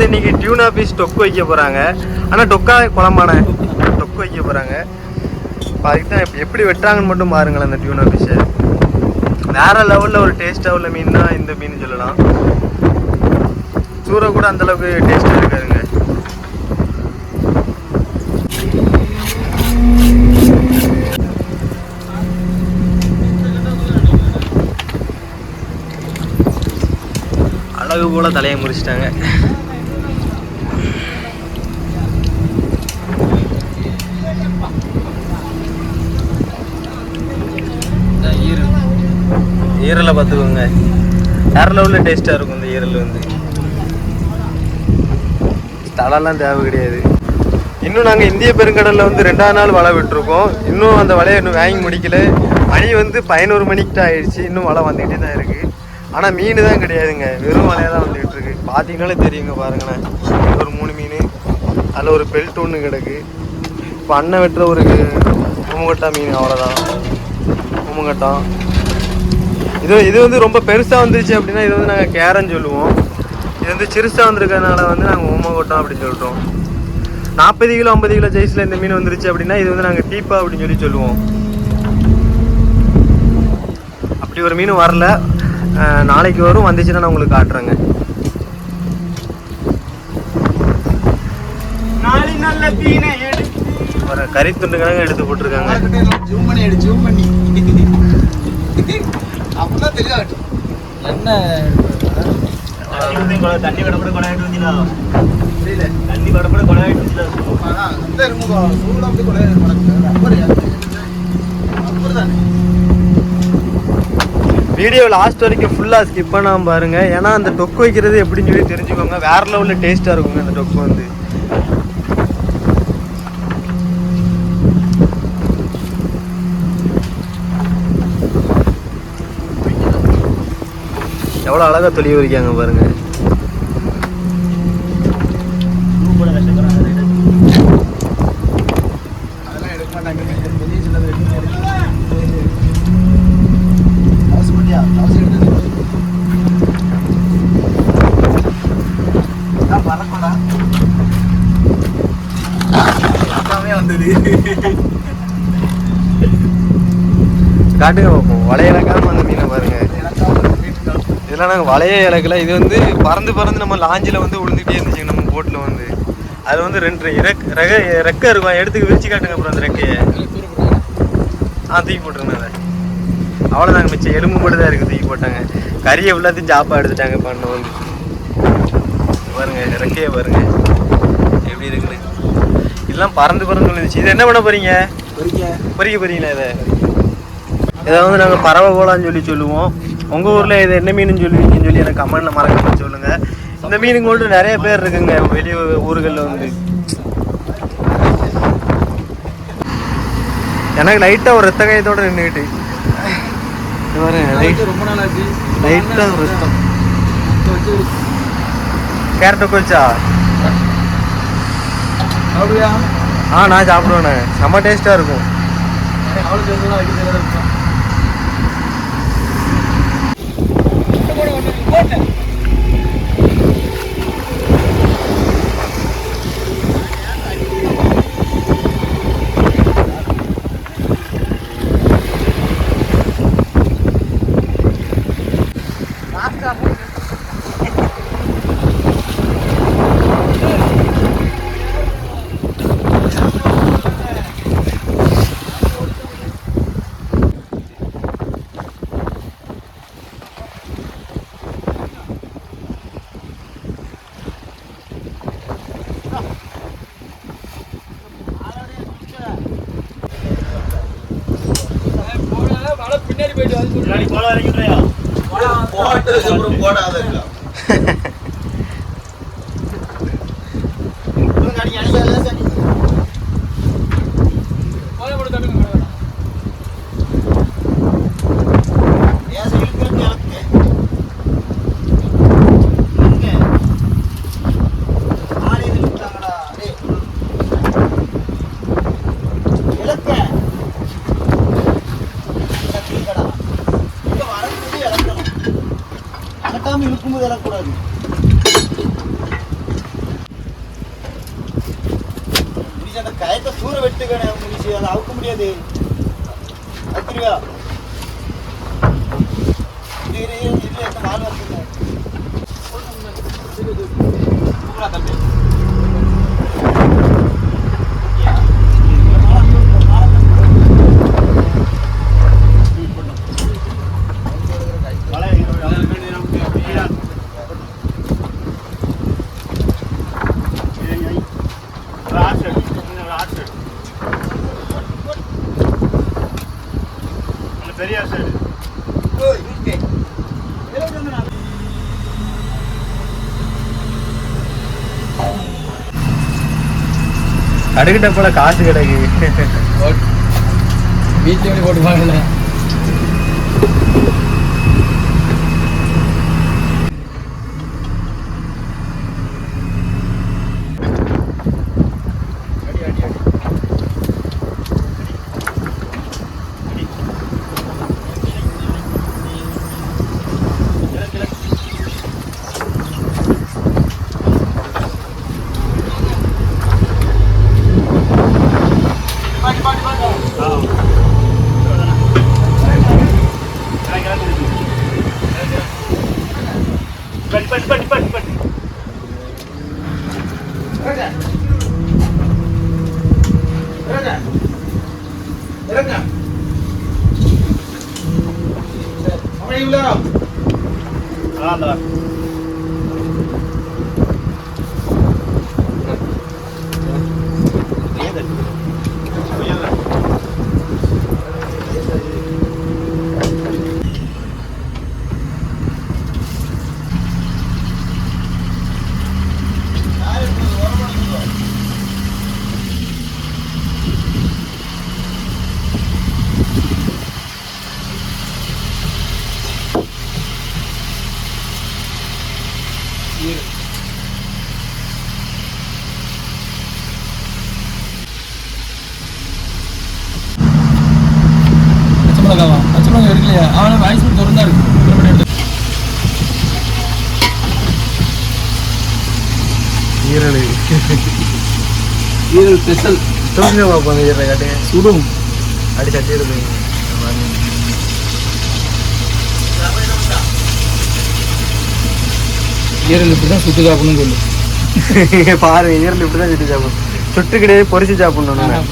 வந்து இன்னைக்கு tuna piece டொக்கு வைக்க போகிறாங்க ஆனால் டொக்கா குழம்பான டொக்கு வைக்க போகிறாங்க இப்ப அதுக்கு தான் எப்படி- எப்படி வெட்டுறாங்கன்னு மட்டும் பாருங்களேன் அந்த டியூனா பீஸை வேறு லெவலில் ஒரு டேஸ்ட்டாக உள்ள மீன் தான் இந்த மீன் சொல்லலாம். சூறை கூட அந்தளவுக்கு டேஸ்ட்டாக டேஸ்டா இருக்காதுங்க. அழகு போல தலையை முறிச்சிட்டாங்க. ஈரலை பார்த்துக்கோங்க. வேற லெவலில் டேஸ்ட்டாக இருக்கும் இந்த ஈரல் வந்து. தலைலாம் தேவை கிடையாது. இன்னும் நாங்கள் இந்திய பெருங்கடலில் வந்து ரெண்டாவது நாள் வலை விட்டுருக்கோம். இன்னும் அந்த வலையை இன்னும் வாங்கி முடிக்கல. மணி வந்து பதினோரு மணிக்கிட்ட ஆயிடுச்சு. இன்னும் வலை வந்துக்கிட்டே தான் இருக்குது ஆனால் மீன் தான் கிடையாதுங்க. வெறும் வலையாக தான் வந்துக்கிட்டு இருக்கு. பார்த்தீங்கனாலே தெரியுங்க பாருங்களேன். ஒரு மூணு மீன். அதில் ஒரு பெல்ட் ஒன்று கிடக்கு. இப்போ அண்ணன் வெட்டுற ஒரு உமுகட்டா மீன் அவ்வளோதான் உமுகட்டம் இது இது வந்து ரொம்ப பெருசாக வந்துருச்சு அப்படின்னா இது வந்து நாங்கள் கேரன்னு சொல்லுவோம். இது வந்து சிறுசாக வந்திருக்கறனால வந்து நாங்கள் ஓமகோட்டம் அப்படின்னு சொல்கிறோம் நாற்பது கிலோ ஐம்பது கிலோ சைஸில் இந்த மீன் வந்துருச்சு அப்படின்னா இது வந்து நாங்கள் டீப்பா அப்படின்னு சொல்லி சொல்லுவோம். அப்படி ஒரு மீன் வரல. நாளைக்கு வரும். வந்துச்சுன்னா நான் உங்களுக்கு காட்டுறேங்க. கறி துண்டுக்காக எடுத்து போட்டிருக்காங்க. தெளிவாகட்டும் என்ன? தண்ணி கடப்பட கொடாயிட்டு புரியல. தண்ணி கடப்பட கொடாயிட்டு அந்த அப்படி தானே வீடியோ லாஸ்ட் வரைக்கும் ஃபுல்லாக ஸ்கிப் பண்ணாமல் பாருங்க. ஏன்னா அந்த டொக்கு வைக்கிறது எப்படின்னு சொல்லி தெரிஞ்சுக்கோங்க. வேற லெவலில் டேஸ்ட்டாக இருக்குங்க அந்த டொக்கு வந்து. எவ்வளோ அழகாக தொழில் வைக்காங்க பாருங்க. காட்டுங்க பார்ப்போம் வளைய இலக்காம அந்த மீனை பாருங்க. இதெல்லாம் நாங்கள் வளைய இலக்கல இது வந்து பறந்து பறந்து நம்ம லாஞ்சில் வந்து விழுந்துட்டே இருந்துச்சுங்க நம்ம போட்டில் வந்து. அது வந்து ரெண்டு இறக் ரெக ரெக்கை இருக்கும். எடுத்துக்கு விரிச்சு காட்டுங்க அப்புறம் அந்த ரெக்கையை. ஆ தூக்கி போட்டுருங்க அதை அவ்வளோதாங்க மிச்சம். எலும்பு மட்டும் தான் இருக்குது தூக்கி போட்டாங்க. கறியை எல்லாத்தையும் ஜாப்பா எடுத்துட்டாங்க பண்ண வந்து. பாருங்க ரெக்கையை பாருங்க. எப்படி இருக்குன்னு. இதெல்லாம் பறந்து பறந்து விழுந்துச்சு இது என்ன பண்ண போறீங்க? பொறிக்க. பொறிக்க போறீங்களா இதை? இதை வந்து நாங்கள் பறவை கோலான்னு சொல்லி சொல்லுவோம். உங்கள் ஊரில் இது என்ன மீனுன்னு சொல்லுவீங்கன்னு சொல்லி எனக்கு கமெண்ட்டில் மறக்காம சொல்லுங்கள் இந்த மீனுக்கு மட்டும் நிறைய பேர் இருக்குங்க. வெளி ஊர்களில் வந்து. எனக்கு லைட்டாக ஒரு ரத்த காயத்தோட நின்றுக்கிட்டு ரொம்ப நாள் ஆச்சு. லைட்டாக ஒரு ரத்தம். இப்ப வச்சு கேரட் கோச்சா ஆ நான் சாப்பிடுவேண்ணே செம்ம டேஸ்ட்டாக இருக்கும். ಹೋಗ್ತೇನೆ வந்து போட்டதுக்கு அப்புறம் போடாத அவுக்க முடியாது அத்திரியா இரு ஓய் இருக்கு கடுகிட்ட போல காசு கிடக்கு. வீட்டில் போட்டு பாருங்க Meron na. Mm. Okay, ulam. Ah, special பார்ப்போம் ஈரலை காட்டுங்க சுடும். அடி சட்டி எடுப்பீங்க ஈரல் இப்படி தான் சுட்டு சாப்பிடணும்னு சொல்லு. பாருங்க ஈரல் இப்படி தான் சுட்டு சாப்பிடணும். சுட்டு கிடையாது பொரிச்சு சாப்பிடணும் நம்ம.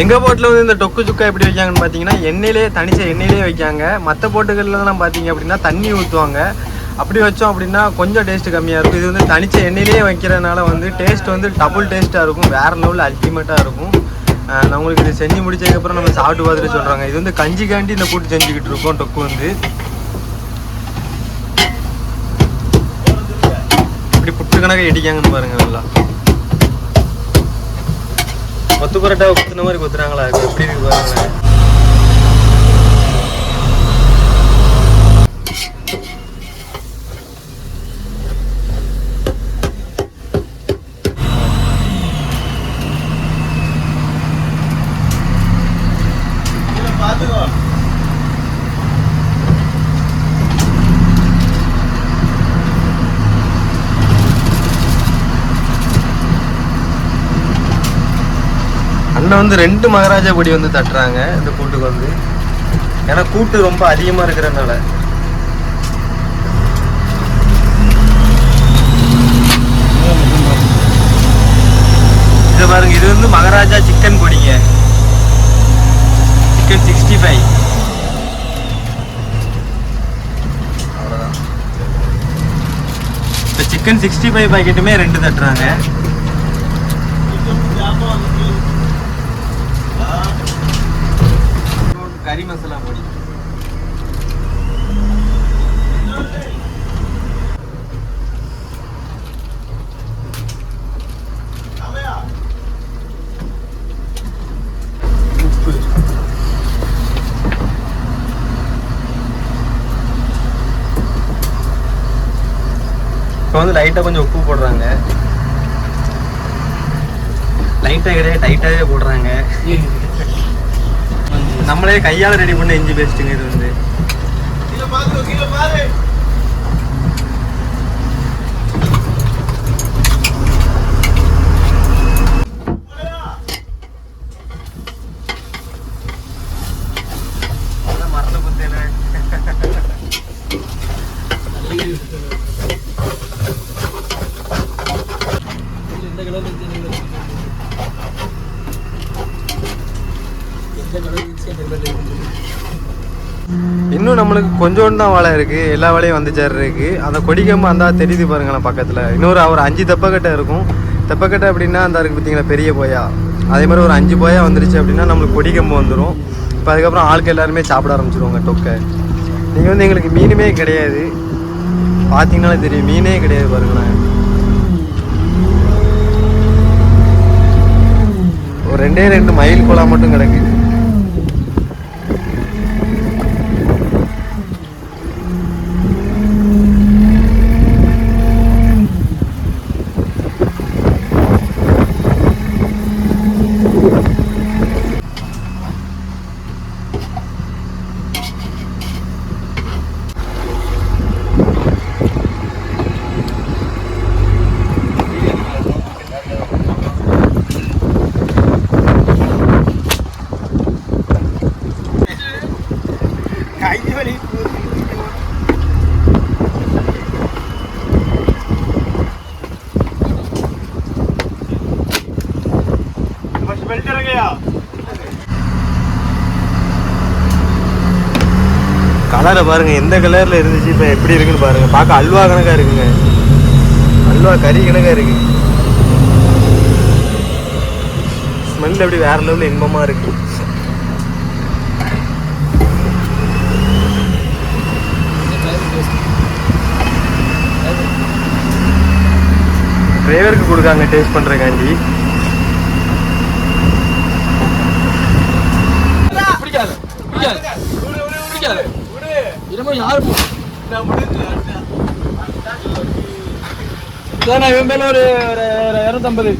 எங்க போட்டில் வந்து இந்த டொக்கு சுக்கா எப்படி வைக்காங்கன்னு பார்த்தீங்கன்னா எண்ணெயிலே தனிச்ச எண்ணெயிலே வைக்காங்க மற்ற போட்டுகள்லாம் பார்த்தீங்க அப்படின்னா தண்ணி ஊற்றுவாங்க அப்படி வச்சோம் அப்படின்னா கொஞ்சம் டேஸ்ட் கம்மியாக இருக்கும். இது வந்து தனிச்ச எண்ணெயிலே வைக்கிறதுனால வந்து டேஸ்ட் வந்து டபுள் டேஸ்ட்டாக இருக்கும். வேறு லெவலில் அல்டிமேட்டாக இருக்கும். நம்மளுக்கு நான் உங்களுக்கு இது செஞ்சு முடிச்சதுக்கப்புறம் நம்ம சாப்பிட்டு பார்த்துட்டு சொல்கிறாங்க இது வந்து கஞ்சிக்காண்டி இந்த கூட்டு செஞ்சுக்கிட்டு இருக்கோம் டொக்கு வந்து. இப்படி புட்டு கணக்காக இடிக்காங்கன்னு பாருங்கள் நல்லா. கொத்து பரோட்டாவை குத்துன மாதிரி குத்துறாங்களா? எப்படி இருக்கு பாருங்களேன். அண்ணன் வந்து ரெண்டு மகாராஜா பொடி வந்து தட்டுறாங்க இந்த கூட்டுக்கு வந்து. ஏன்னா கூட்டு ரொம்ப அதிகமாக இருக்கிறதுனால. இது பாருங்க இது வந்து மகாராஜா சிக்கன் பொடிங்க சிக்கன் சிக்ஸ்டி ஃபைவ். அவ்வளோதான் இப்போ சிக்கன் சிக்ஸ்டி ஃபைவ் பாக்கெட்டுமே ரெண்டு தட்டுறாங்க. கறி மசாலா பொடி. உப்பு. இப்போ வந்து லைட்டாக கொஞ்சம் உப்பு போடுறாங்க. லைட்டாக கிடையாது டைட்டாகவே போடுறாங்க. நம்மளே கையால் ரெடி பண்ண இஞ்சி பேஸ்ட்டுங்க இது வந்து. மறந்து குத்தேனே இந்த கலர் எந்த கலர் தெரியல இன்னும் நம்மளுக்கு கொஞ்சோண்டு தான் வாழை இருக்கு. எல்லா வேலையும் வந்து சேர்றதுக்கு அந்த கொடிக்கம்பு அந்த தெரியுது பாருங்களேன் பக்கத்தில். இன்னொரு ஒரு அஞ்சு தெப்பக்கட்டை இருக்கும். தெப்பக்கட்டை அப்படின்னா அந்த இருக்கு பார்த்தீங்களா பெரிய போயா. அதே மாதிரி ஒரு அஞ்சு போயா வந்துருச்சு அப்படின்னா நம்மளுக்கு கொடிக்கம்பு வந்துடும் இப்போ அதுக்கப்புறம் ஆளுக்கு எல்லாருமே சாப்பிட ஆரம்பிச்சிருவாங்க டொக்கை நீங்கள் வந்து எங்களுக்கு மீனுமே கிடையாது. பார்த்தீங்கன்னாலே தெரியும். மீனே கிடையாது பாருங்களேன். ஒரு ரெண்டே ரெண்டு மயில் குளம் மட்டும் கிடக்கு. கலரை பாருங்க எந்த கலர்ல இருந்துச்சு இப்போ எப்படி இருக்குன்னு பாருங்க. பார்க்க அல்வா கணக்கா இருக்குங்க. அல்வா கறி கணக்கா இருக்கு. ஸ்மெல் அப்படி வேற லெவலில் இன்பமா இருக்கு. டிரைவருக்கு கொடுக்காங்க டேஸ்ட் பண்றதுக்காண்டி. பிடிக்காது பிடிக்காது பிடிக்காது. என்னமோ யாரு போ நான் இவன் மேல ஒரு ஒரு ஒரு இரநூத்தம்பது.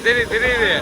உள்ள போனாங்க விட்டேன் தெரியுது தெரியுது தெரியுது